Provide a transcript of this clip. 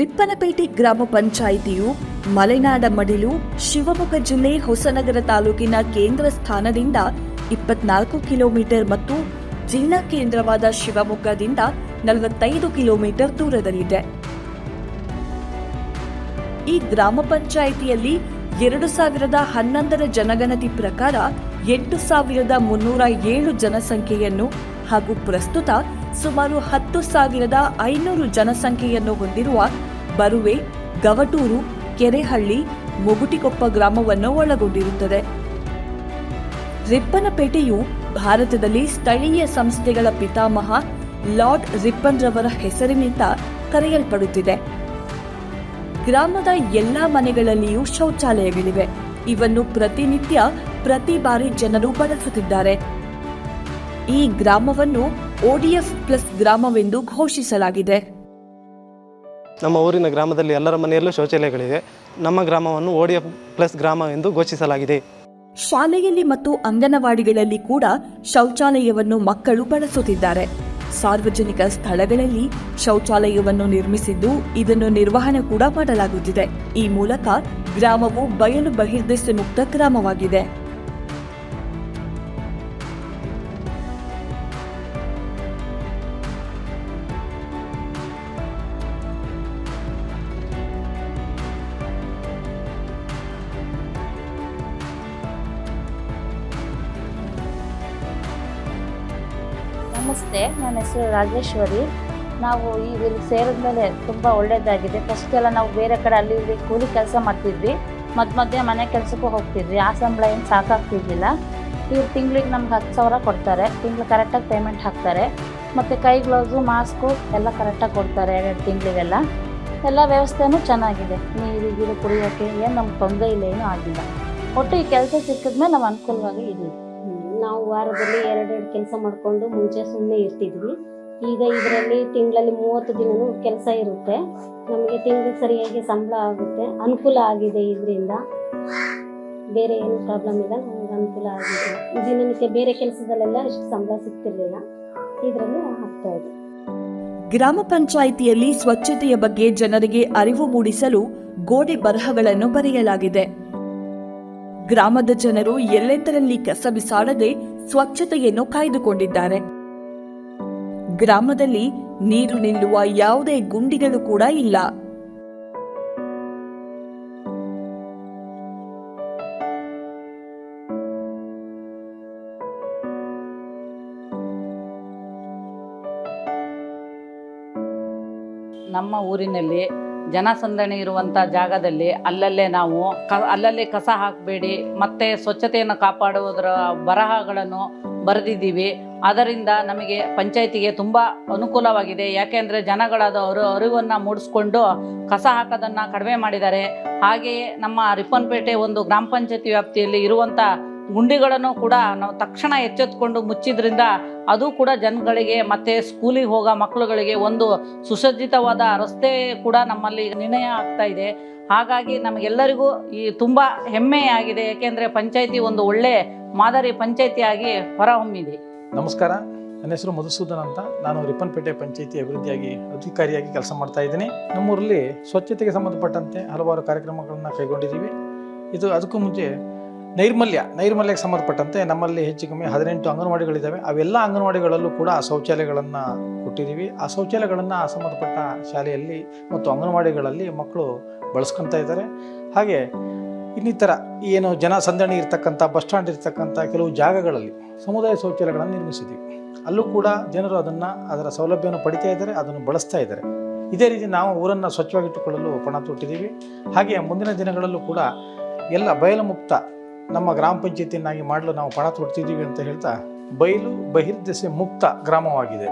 ರಿಪ್ಪನಪೇಟೆ ಗ್ರಾಮ ಪಂಚಾಯಿತಿಯು ಮಲೆನಾಡ ಮಡಿಲು, ಶಿವಮೊಗ್ಗ ಜಿಲ್ಲೆ ಹೊಸನಗರ ತಾಲೂಕಿನ ಕೇಂದ್ರ ಸ್ಥಾನದಿಂದ ಇಪ್ಪತ್ನಾಲ್ಕು ಕಿಲೋಮೀಟರ್ ಮತ್ತು ಜಿಲ್ಲಾ ಕೇಂದ್ರವಾದ ಶಿವಮೊಗ್ಗದಿಂದ ನಲವತ್ತೈದು ಕಿಲೋಮೀಟರ್ ದೂರದಲ್ಲಿದೆ. ಈ ಗ್ರಾಮ ಪಂಚಾಯಿತಿಯಲ್ಲಿ ಎರಡು ಸಾವಿರದ ಹನ್ನೊಂದರ ಜನಗಣತಿ ಪ್ರಕಾರ ಎಂಟು ಸಾವಿರದ ಮುನ್ನೂರ ಏಳು ಜನಸಂಖ್ಯೆಯನ್ನು ಹಾಗೂ ಪ್ರಸ್ತುತ ಸುಮಾರು ಹತ್ತು ಸಾವಿರದ ಐನೂರು ಜನಸಂಖ್ಯೆಯನ್ನು ಹೊಂದಿರುವ ಬರುವೆ ಗವಟೂರು, ಕೆರೆಹಳ್ಳಿ, ಮುಗುಟಿಕೊಪ್ಪ ಗ್ರಾಮವನ್ನು ಒಳಗೊಂಡಿರುತ್ತದೆ. ರಿಪ್ಪನಪೇಟೆಯು ಭಾರತದಲ್ಲಿ ಸ್ಥಳೀಯ ಸಂಸ್ಥೆಗಳ ಪಿತಾಮಹ ಲಾರ್ಡ್ ರಿಪ್ಪನ್ ರವರ ಹೆಸರಿನಿಂದ ಕರೆಯಲ್ಪಡುತ್ತಿದೆ. ಗ್ರಾಮದ ಎಲ್ಲಾ ಮನೆಗಳಲ್ಲಿಯೂ ಶೌಚಾಲಯಗಳಿವೆ. ಇವನ್ನು ಪ್ರತಿನಿತ್ಯ ಪ್ರತಿ ಬಾರಿ ಜನರು ಬಳಸುತ್ತಿದ್ದಾರೆ. ಈ ಗ್ರಾಮವನ್ನು ಓಡಿಎಫ್ ಪ್ಲಸ್ ಗ್ರಾಮವೆಂದು ಘೋಷಿಸಲಾಗಿದೆ. ನಮ್ಮ ಊರಿನ ಗ್ರಾಮದಲ್ಲಿ ಎಲ್ಲರ ಮನೆಯಲ್ಲೂ ಶೌಚಾಲಯಗಳಿವೆ. ನಮ್ಮ ಗ್ರಾಮವನ್ನು ಓಡಿಯ ಪ್ಲಸ್ ಗ್ರಾಮ ಎಂದು ಘೋಷಿಸಲಾಗಿದೆ. ಶಾಲೆಯಲ್ಲಿ ಮತ್ತು ಅಂಗನವಾಡಿಗಳಲ್ಲಿ ಕೂಡ ಶೌಚಾಲಯವನ್ನು ಮಕ್ಕಳು ಬಳಸುತ್ತಿದ್ದಾರೆ. ಸಾರ್ವಜನಿಕ ಸ್ಥಳಗಳಲ್ಲಿ ಶೌಚಾಲಯವನ್ನು ನಿರ್ಮಿಸಿದ್ದು ಇದನ್ನು ನಿರ್ವಹಣೆ ಕೂಡ ಮಾಡಲಾಗುತ್ತಿದೆ. ಈ ಮೂಲಕ ಗ್ರಾಮವು ಬಯಲು ಬಹಿರ್ದೆಸೆ ಮುಕ್ತ ಗ್ರಾಮವಾಗಿದೆ. ನಮಸ್ತೆ, ನನ್ನ ಹೆಸರು ರಾಜೇಶ್ವರಿ. ನಾವು ಈಗ ಇಲ್ಲಿ ಸೇರಿದ ಮೇಲೆ ತುಂಬ ಒಳ್ಳೆಯದಾಗಿದೆ ಫಸ್ಟ್ ಎಲ್ಲ ನಾವು ಬೇರೆ ಕಡೆ ಅಲ್ಲಿ ಇಲ್ಲಿ ಕೂಲಿ ಕೆಲಸ ಮಾಡ್ತಿದ್ವಿ. ಮಧ್ಯ ಮಧ್ಯೆ ಮನೆ ಕೆಲಸಕ್ಕೂ ಹೋಗ್ತಿದ್ವಿ. ಆ ಸಂಬಳ ಏನು ಸಾಕಾಗ್ತಿದ್ದಿಲ್ಲ ಇವ್ರು ತಿಂಗ್ಳಿಗೆ ನಮ್ಗೆ ಹತ್ತು ಸಾವಿರ ಕೊಡ್ತಾರೆ. ತಿಂಗಳು ಕರೆಕ್ಟಾಗಿ ಪೇಮೆಂಟ್ ಹಾಕ್ತಾರೆ. ಮತ್ತು ಕೈ ಗ್ಲೌಸು ಮಾಸ್ಕು ಎಲ್ಲ ಕರೆಕ್ಟಾಗಿ ಕೊಡ್ತಾರೆ ಎರಡು ತಿಂಗಳಿಗೆಲ್ಲ. ಎಲ್ಲ ವ್ಯವಸ್ಥೆನೂ ಚೆನ್ನಾಗಿದೆ. ನೀರು ಗೀರು ಕುಡಿಯೋಕ್ಕೆ ಏನು ನಮ್ಗೆ ತೊಂದರೆ ಇಲ್ಲ, ಏನೂ ಆಗಿಲ್ಲ. ಒಟ್ಟು ಈ ಕೆಲಸ ಸಿಕ್ಕಿದ್ಮೇಲೆ ನಾವು ಅನುಕೂಲವಾಗಿ ಇದ್ದೀವಿ. ನಾವು ವಾರದಲ್ಲಿ ಎರಡೆರಡು ಕೆಲಸ ಮಾಡಿಕೊಂಡು ಮುಂಚೆ ಸುಮ್ಮನೆ ಇರ್ತಿದ್ವಿ. ಈಗ ಇದರಲ್ಲಿ ತಿಂಗಳಲ್ಲಿ ಮೂವತ್ತು ದಿನವೂ ಕೆಲಸ ಇರುತ್ತೆ. ನಮಗೆ ತಿಂಗಳಿಗೆ ಸರಿಯಾಗಿ ಸಂಬಳ ಆಗುತ್ತೆ. ಅನುಕೂಲ ಆಗಿದೆ ಇದರಿಂದ. ಬೇರೆ ಏನು ಪ್ರಾಬ್ಲಮ್ ಇಲ್ಲ, ನಮಗೆ ಅನುಕೂಲ ಆಗಿದೆ. ದಿನನಿತ್ಯ ಬೇರೆ ಕೆಲಸದಲ್ಲೆಲ್ಲ ಇಷ್ಟು ಸಂಬಳ ಸಿಗ್ತಿರ್ಲಿಲ್ಲ. ಇದರಲ್ಲಿ ಆಗ್ತಾ ಇದೆ. ಗ್ರಾಮ ಪಂಚಾಯಿತಿಯಲ್ಲಿ ಸ್ವಚ್ಛತೆಯ ಬಗ್ಗೆ ಜನರಿಗೆ ಅರಿವು ಮೂಡಿಸಲು ಗೋಡೆ ಬರಹಗಳನ್ನು ಬರೆಯಲಾಗಿದೆ. ಗ್ರಾಮದ ಜನರು ಎಲ್ಲೆಂದರಲ್ಲಿ ಕಸ ಬಿಸಾಡದೆ ಸ್ವಚ್ಛತೆಯನ್ನು ಕಾಯ್ದುಕೊಂಡಿದ್ದಾರೆ. ಗ್ರಾಮದಲ್ಲಿ ನೀರು ನಿಲ್ಲುವ ಯಾವುದೇ ಗುಂಡಿಗಳು ಕೂಡ ಇಲ್ಲ. ನಮ್ಮ ಊರಿನಲ್ಲಿ ಜನಸಂದಣಿ ಇರುವಂಥ ಜಾಗದಲ್ಲಿ ಅಲ್ಲಲ್ಲೇ ನಾವು ಕ, ಅಲ್ಲಲ್ಲಿ ಕಸ ಹಾಕಬೇಡಿ, ಮತ್ತು ಸ್ವಚ್ಛತೆಯನ್ನು ಕಾಪಾಡುವುದರ ಬರಹಗಳನ್ನು ಬರೆದಿದ್ದೀವಿ. ಅದರಿಂದ ನಮಗೆ ಪಂಚಾಯತಿಗೆ ತುಂಬ ಅನುಕೂಲವಾಗಿದೆ. ಯಾಕೆಂದರೆ ಜನಗಳಾದ ಅವರು ಅರಿವನ್ನು ಮೂಡಿಸ್ಕೊಂಡು ಕಸ ಹಾಕೋದನ್ನು ಕಡಿಮೆ ಮಾಡಿದ್ದಾರೆ. ಹಾಗೆಯೇ ನಮ್ಮ ರಿಪ್ಪನ್ಪೇಟೆ ಒಂದು ಗ್ರಾಮ ಪಂಚಾಯತಿ ವ್ಯಾಪ್ತಿಯಲ್ಲಿ ಇರುವಂಥ ಗುಂಡಿಗಳನ್ನು ಕೂಡ ನಾವು ತಕ್ಷಣ ಎಚ್ಚೆತ್ಕೊಂಡು ಮುಚ್ಚಿದ್ರಿಂದ ಅದು ಕೂಡ ಜನಗಳಿಗೆ ಮತ್ತು ಸ್ಕೂಲಿಗೆ ಹೋಗೋ ಮಕ್ಕಳುಗಳಿಗೆ ಒಂದು ಸುಸಜ್ಜಿತವಾದ ರಸ್ತೆ ಕೂಡ ನಮ್ಮಲ್ಲಿ ನಿರ್ಣಯ ಆಗ್ತಾ ಇದೆ. ಹಾಗಾಗಿ ನಮಗೆಲ್ಲರಿಗೂ ಈ ತುಂಬ ಹೆಮ್ಮೆಯಾಗಿದೆ. ಏಕೆಂದರೆ ಪಂಚಾಯಿತಿ ಒಂದು ಒಳ್ಳೆ ಮಾದರಿ ಪಂಚಾಯಿತಿಯಾಗಿ ಹೊರಹೊಮ್ಮಿದೆ. ನಮಸ್ಕಾರ. ನನ್ನ ಹೆಸರು ಮಧುಸೂದನ್ ಅಂತ. ನಾನು ರಿಪ್ಪನ್ಪೇಟೆ ಪಂಚಾಯಿತಿ ಅಭಿವೃದ್ಧಿಯಾಗಿ ಅಧಿಕಾರಿಯಾಗಿ ಕೆಲಸ ಮಾಡ್ತಾ ಇದ್ದೀನಿ. ನಮ್ಮೂರಲ್ಲಿ ಸ್ವಚ್ಛತೆಗೆ ಸಂಬಂಧಪಟ್ಟಂತೆ ಹಲವಾರು ಕಾರ್ಯಕ್ರಮಗಳನ್ನು ಕೈಗೊಂಡಿದ್ದೀವಿ. ಇದು ಅದಕ್ಕೂ ಮುಂಚೆ ನೈರ್ಮಲ್ಯ, ನೈರ್ಮಲ್ಯಕ್ಕೆ ಸಂಬಂಧಪಟ್ಟಂತೆ ನಮ್ಮಲ್ಲಿ ಹೆಚ್ಚು ಕಮ್ಮಿ ಹದಿನೆಂಟು ಅಂಗನವಾಡಿಗಳಿದ್ದಾವೆ. ಅವೆಲ್ಲ ಅಂಗನವಾಡಿಗಳಲ್ಲೂ ಕೂಡ ಶೌಚಾಲಯಗಳನ್ನು ಕೊಟ್ಟಿದ್ದೀವಿ. ಆ ಶೌಚಾಲಯಗಳನ್ನು ಸಂಬಂಧಪಟ್ಟ ಶಾಲೆಯಲ್ಲಿ ಮತ್ತು ಅಂಗನವಾಡಿಗಳಲ್ಲಿ ಮಕ್ಕಳು ಬಳಸ್ಕೊತಾ ಇದ್ದಾರೆ. ಹಾಗೆ ಇನ್ನಿತರ ಏನು ಜನ ಸಂದಣಿ ಇರ್ತಕ್ಕಂಥ, ಬಸ್ ಸ್ಟ್ಯಾಂಡ್ ಇರ್ತಕ್ಕಂಥ ಕೆಲವು ಜಾಗಗಳಲ್ಲಿ ಸಮುದಾಯ ಶೌಚಾಲಯಗಳನ್ನು ನಿರ್ಮಿಸಿದ್ದೀವಿ. ಅಲ್ಲೂ ಕೂಡ ಜನರು ಅದನ್ನು, ಅದರ ಸೌಲಭ್ಯವನ್ನು ಪಡಿತಾ ಇದ್ದಾರೆ, ಅದನ್ನು ಬಳಸ್ತಾ ಇದ್ದಾರೆ. ಇದೇ ರೀತಿ ನಾವು ಊರನ್ನು ಸ್ವಚ್ಛವಾಗಿಟ್ಟುಕೊಳ್ಳಲು ಪಣ ತೊಟ್ಟಿದ್ದೀವಿ. ಹಾಗೆ ಮುಂದಿನ ದಿನಗಳಲ್ಲೂ ಕೂಡ ಎಲ್ಲ ಬಯಲು ಮುಕ್ತ ನಮ್ಮ ಗ್ರಾಮ ಪಂಚಾಯತಿಯನ್ನಾಗಿ ಮಾಡಲು ನಾವು ಪಣ ತೊಡ್ತಿದ್ದೀವಿ ಅಂತ ಹೇಳ್ತಾ ಬಯಲು ಬಹಿರ್ದೆಸೆ ಮುಕ್ತ ಗ್ರಾಮವಾಗಿದೆ.